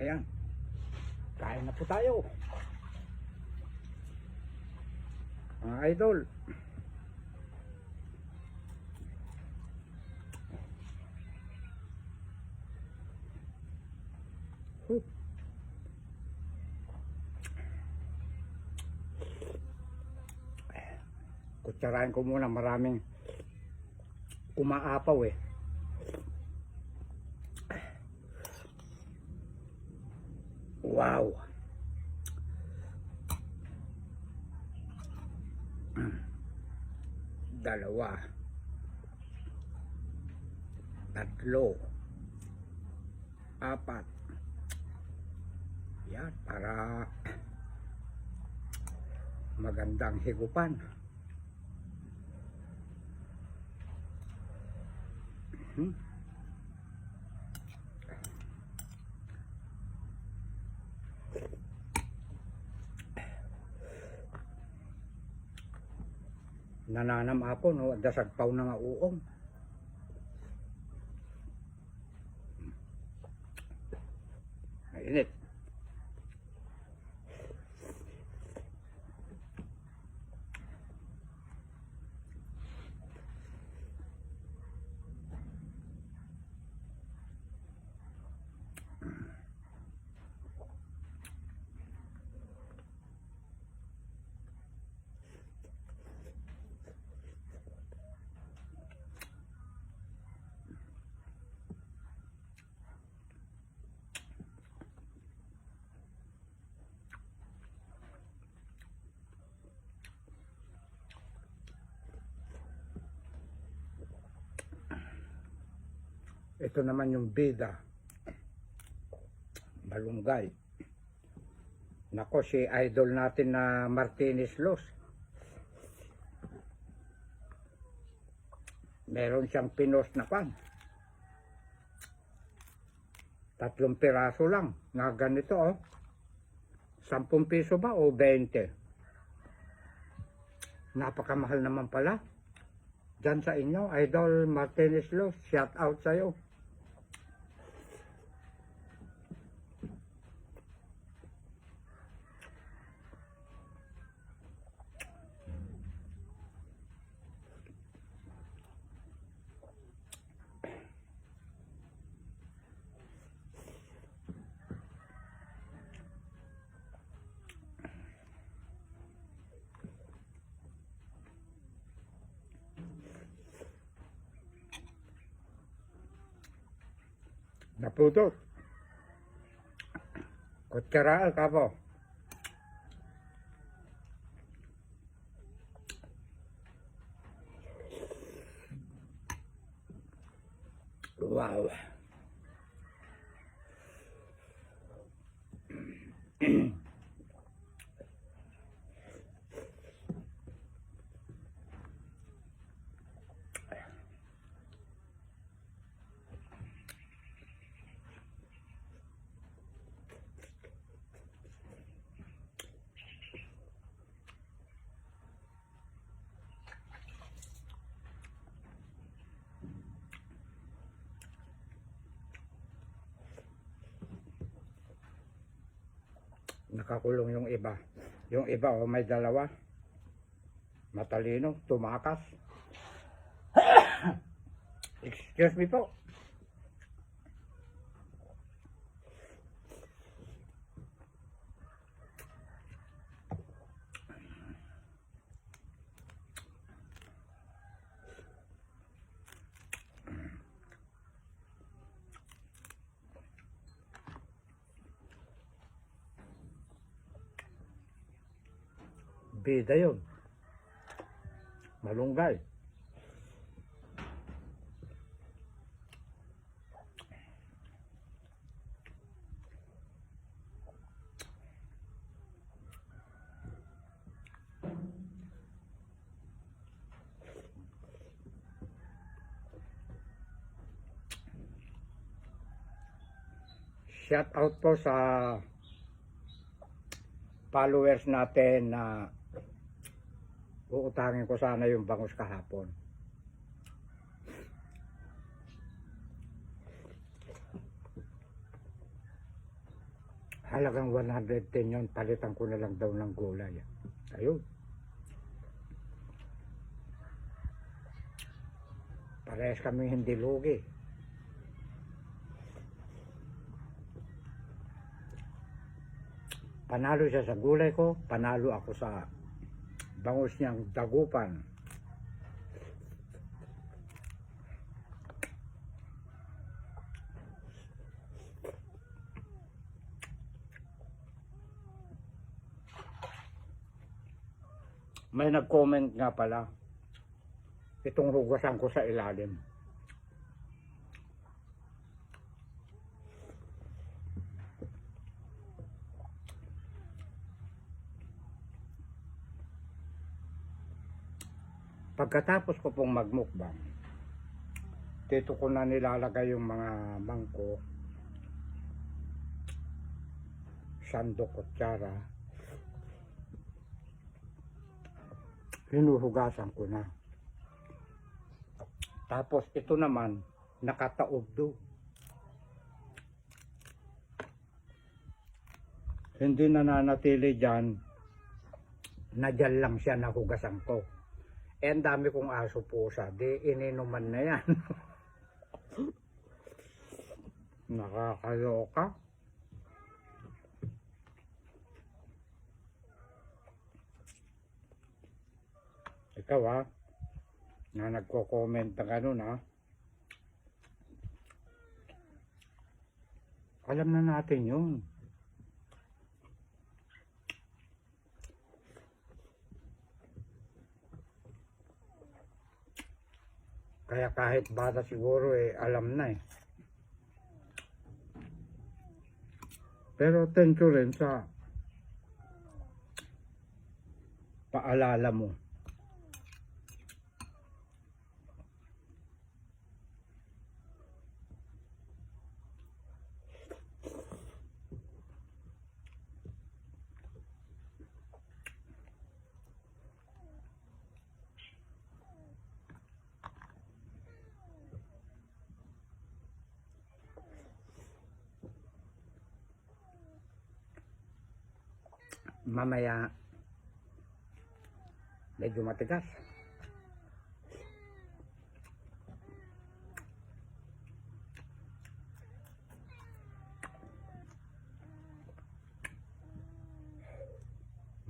Ayan. Kain na po tayo. Mga idol. Huh. Kutsarain ko muna maraming umaapaw eh. Wow. Dalawa. Tatlo. Apat. Yan, para magandang higupan. Hmm. Nananam ako, no? Dasag paw na nga uong. Ito naman yung bida. Malunggay. Nako, si idol natin na Martinez Los. Meron siyang pinos na pan. Tatlong piraso lang. Nga ganito, oh. Sampung piso ba o 20? Napakamahal naman pala. Diyan sa inyo, Idol Martinez Los, shout out sa'yo. Naputot. Kutsara ka po. Wow. Nakakulong yung iba. Yung iba, oh, may dalawa. Matalino, tumakas. Excuse me po. Bida yun. Malunggay. Shout out po sa followers natin na uutangin ko sana yung bangus kahapon. halagang 110 yun, palitan ko na lang daw ng gulay. Ayun. Parehas kami hindi lugi. Panalo siya sa gulay ko, panalo ako sa bangus niyang dagupan. May nag-comment nga pala. Itong hugasan ko sa ilalim. Pagkatapos ko pong magmukbang, dito ko na nilalagay yung mga mangko, sandok, kutsara, hinuhugasan ko na. Tapos ito naman, nakataob do. Hindi nananatili dyan, na dyan lang siya nahugasan ko. Eh, dami kong aso pusa, di ininuman na yan. Nakakaloka. Ikaw ha, na nagko-comment ng ganun ha. Alam na natin yun. Kaya kahit bata siguro eh, alam na eh. Pero thank you rin sa paalala mo. Mamaya medyo matigas.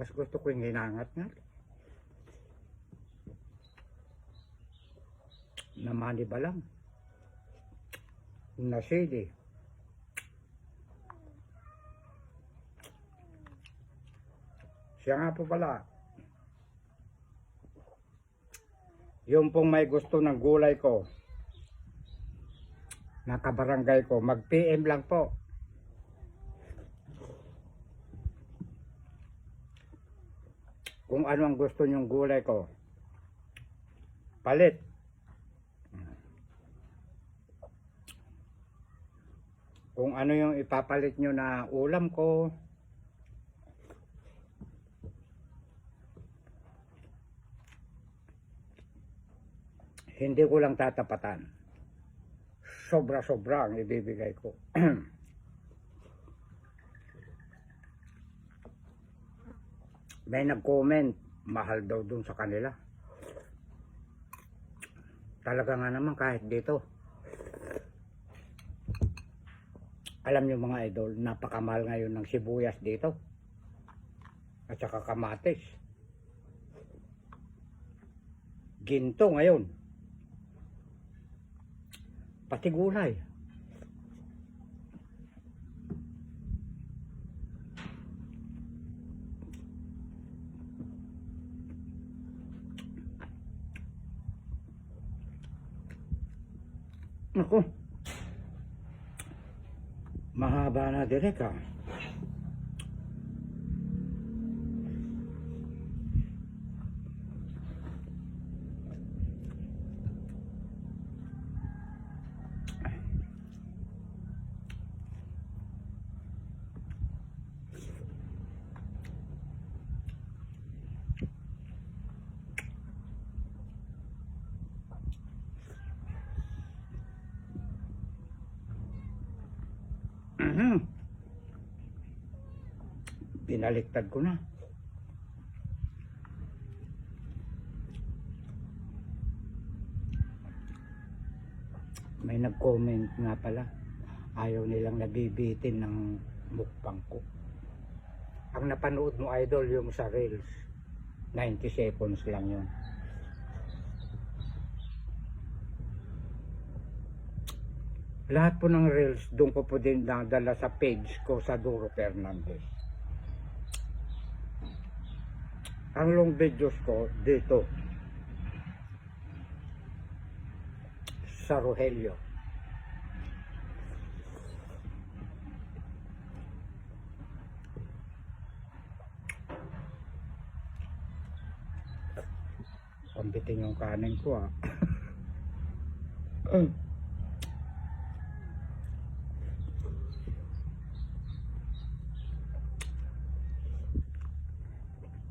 Mas gusto ko yung hinangat nga. Namani ba lang? Nasili. Siya nga po pala. Yung pong may gusto ng gulay ko, nakabarangay ko, mag-PM lang po. Kung ano ang gusto nyong gulay ko. Palit. Kung ano yung ipapalit nyo na ulam ko, hindi ko lang tatapatan. Sobra-sobra ang ibibigay ko. May nag-comment, mahal daw dun sa kanila. Talaga nga naman kahit dito. Alam niyo mga idol, napakamahal ngayon ng sibuyas dito. At saka kamatis. Ginto ngayon. Pati gulay. Ako. Mahaba na direk ah. Mhm. Binaliktad ko na. May nag-comment nga pala. Ayaw nilang nabibitin ng mukbang ko. Ang napanood mo idol yung sa Reels. 90 seconds lang yun. Lahat po ng Reels, doon ko po din nadala sa page ko sa Duro Fernandez. Ang long videos ko dito sa Rogelio. Pambitin yung kanin ko ah.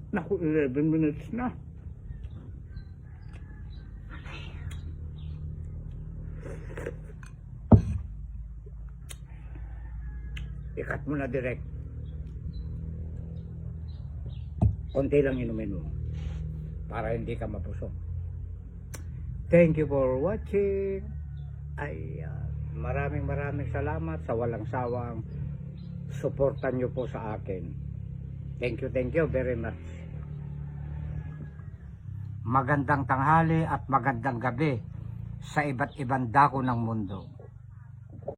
Naku, 11 minutes na. Ikat mo na direct. Konti lang inumin mo. Para hindi ka mapusok. Thank you for watching. Ay, ah, maraming maraming salamat sa walang sawang suportan nyo po sa akin. Thank you, thank you very much. Magandang tanghali at magandang gabi sa iba't ibang dako ng mundo.